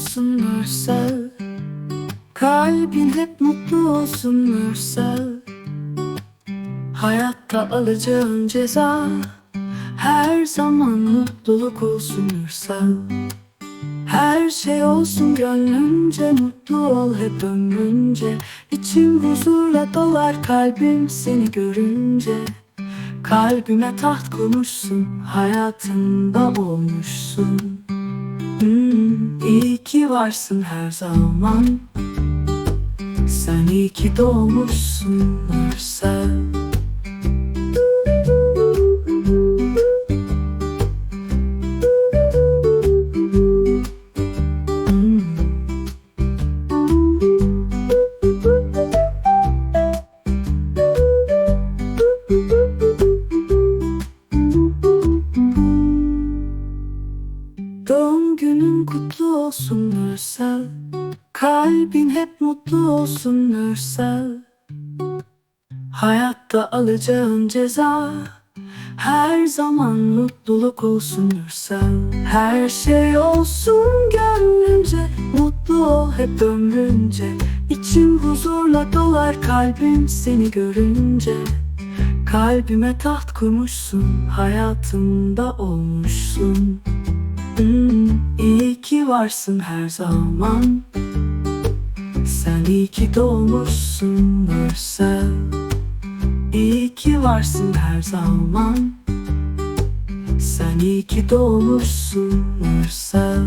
olsun Mürsel. Kalbin hep mutlu olsun Mürsel. Hayatta alacağın ceza Her zaman mutluluk olsun Mürsel. Her şey olsun gönlünce Mutlu ol hep ömrünce. İçim huzurla dolar kalbim seni görünce. Kalbime taht kurmuşsun Hayatımda olmuşsun varsın her zaman. Sen iyi ki doğmuşsun Mürsel günün kutlu olsun Mürsel. Kalbin hep mutlu olsun Mürsel. Hayatta alacağın ceza Her zaman mutluluk olsun Mürsel. Her şey olsun gönlünce Mutlu ol hep ömrünce. İçim huzurla dolar kalbim seni görünce. Kalbime taht kurmuşsun Hayatımda olmuşsun. İyi ki varsın her zaman. Sen iyi ki doğmuşsun Mürsel İyi ki varsın her zaman. Sen iyi ki doğmuşsun Mürsel.